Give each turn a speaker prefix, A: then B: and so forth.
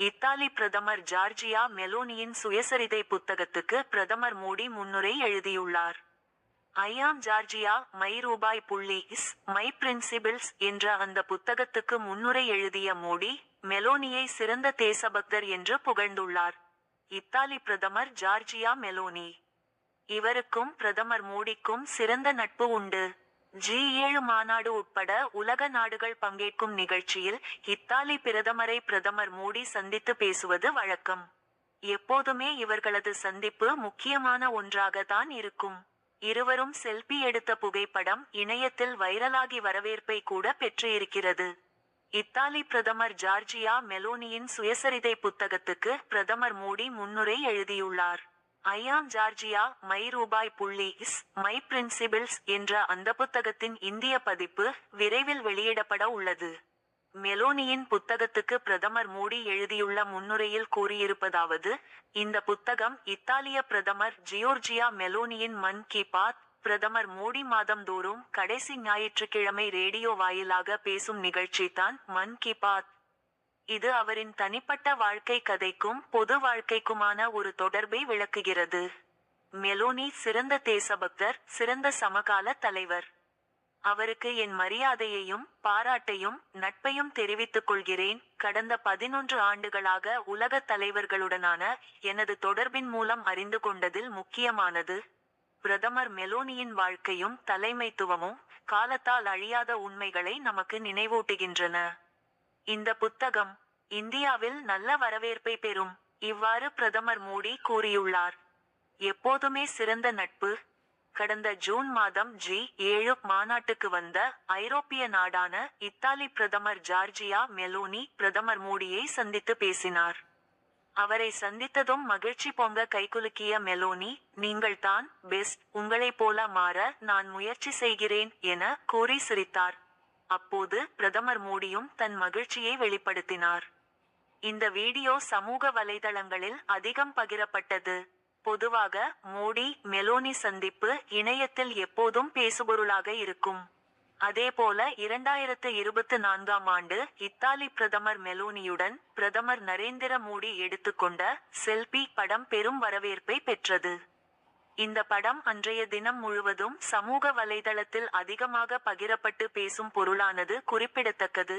A: Italy பிரதமர் Georgia மெலோனியின் சுயசரிதை புத்தகத்துக்கு பிரதமர் மோடி முன்னுரை எழுதியுள்ளார். ஐயாம் ஜார்ஜியா மை ரூபாய் புள்ளிஸ் மை பிரின்சிபிள்ஸ் என்ற அந்த புத்தகத்துக்கு முன்னுரை எழுதிய மோடி மெலோனியை சிறந்த தேசபக்தர் என்று புகழ்ந்துள்ளார். இத்தாலி பிரதமர் ஜார்ஜியா மெலோனி. இவருக்கும் பிரதமர் மோடிக்கும் சிறந்த நட்பு உண்டு. ஜி ஏழு மாநாடு உட்பட உலக நாடுகள் பங்கேற்கும் நிகழ்ச்சியில் இத்தாலி பிரதமரை பிரதமர் மோடி சந்தித்து பேசுவது வழக்கம். எப்போதுமே இவர்களது சந்திப்பு முக்கியமான ஒன்றாகத்தான் இருக்கும். இருவரும் செல்பி எடுத்த புகைப்படம் இணையத்தில் வைரலாகி வரவேற்பை கூட பெற்றிருக்கிறது. இத்தாலி பிரதமர் ஜார்ஜியா மெலோனியின் சுயசரிதை புத்தகத்துக்கு பிரதமர் மோடி முன்னுரை எழுதியுள்ளார். ஐயாம் ஜார்ஜியா மை ரூபாய் புள்ளீஸ் மை பிரின்சிபிள்ஸ் என்ற அந்த புத்தகத்தின் இந்திய பதிப்பு விரைவில் வெளியிடப்பட உள்ளது. மெலோனியின் புத்தகத்துக்கு பிரதமர் மோடி எழுதியுள்ள முன்னுரையில் கூறியிருப்பதாவது இந்த புத்தகம் இத்தாலிய பிரதமர் ஜியோர்ஜியா மெலோனியின் மன் கி பாத் பிரதமர் மோடி மாதந்தோறும் கடைசி ஞாயிற்றுக்கிழமை ரேடியோ வாயிலாக பேசும் நிகழ்ச்சி தான் மன் கி பாத். இது அவரின் தனிப்பட்ட வாழ்க்கை கதைக்கும் பொது வாழ்க்கைக்குமான ஒரு தொடர்பை விளக்குகிறது. மெலோனி சிறந்த தேசபக்தர் சிறந்த சமகால தலைவர். அவருக்கு என் மரியாதையையும் பாராட்டையும் நட்பையும் தெரிவித்துக் கொள்கிறேன். கடந்த பதினொன்று ஆண்டுகளாக உலக தலைவர்களுடனான எனது தொடர்பின் மூலம் அறிந்து கொண்டதில் முக்கியமானது. பிரதமர் மெலோனியின் வாழ்க்கையும் தலைமைத்துவமும் காலத்தால் அழியாத உண்மைகளை நமக்கு நினைவூட்டுகின்றன. இந்த புத்தகம் இந்தியாவில் நல்ல வரவேற்பை பெறும். இவ்வாறு பிரதமர் மோடி கூறியுள்ளார். எப்போதுமே சிறந்த நட்பு. கடந்த ஜூன் மாதம் ஜி ஏழு மாநாட்டுக்கு வந்த ஐரோப்பிய நாடான இத்தாலி பிரதமர் ஜார்ஜியா மெலோனி பிரதமர் மோடியை சந்தித்து பேசினார். அவரை சந்தித்ததும் மகிழ்ச்சி பொங்க கைகுலுக்கிய மெலோனி நீங்கள் தான் பெஸ்ட். உங்களைப் போல மாற நான் முயற்சி செய்கிறேன் என கூறி சிரித்தார். அப்போது பிரதமர் மோடியும் தன் மகிழ்ச்சியை வெளிப்படுத்தினார். இந்த வீடியோ சமூக வலைதளங்களில் அதிகம் பகிரப்பட்டது. பொதுவாக மோடி மெலோனி சந்திப்பு இணையத்தில் எப்போதும் பேசுபொருளாக இருக்கும். அதேபோல இரண்டாயிரத்து இருபத்து நான்காம் ஆண்டு இத்தாலி பிரதமர் மெலோனியுடன் பிரதமர் நரேந்திர மோடி எடுத்துக்கொண்ட செல்பி படம் பெரும் வரவேற்பை பெற்றது. இந்த படம் அன்றைய தினம் முழுவதும் சமூக வலைதளத்தில் அதிகமாக பகிரப்பட்டு பேசும் பொருளானது குறிப்பிடத்தக்கது.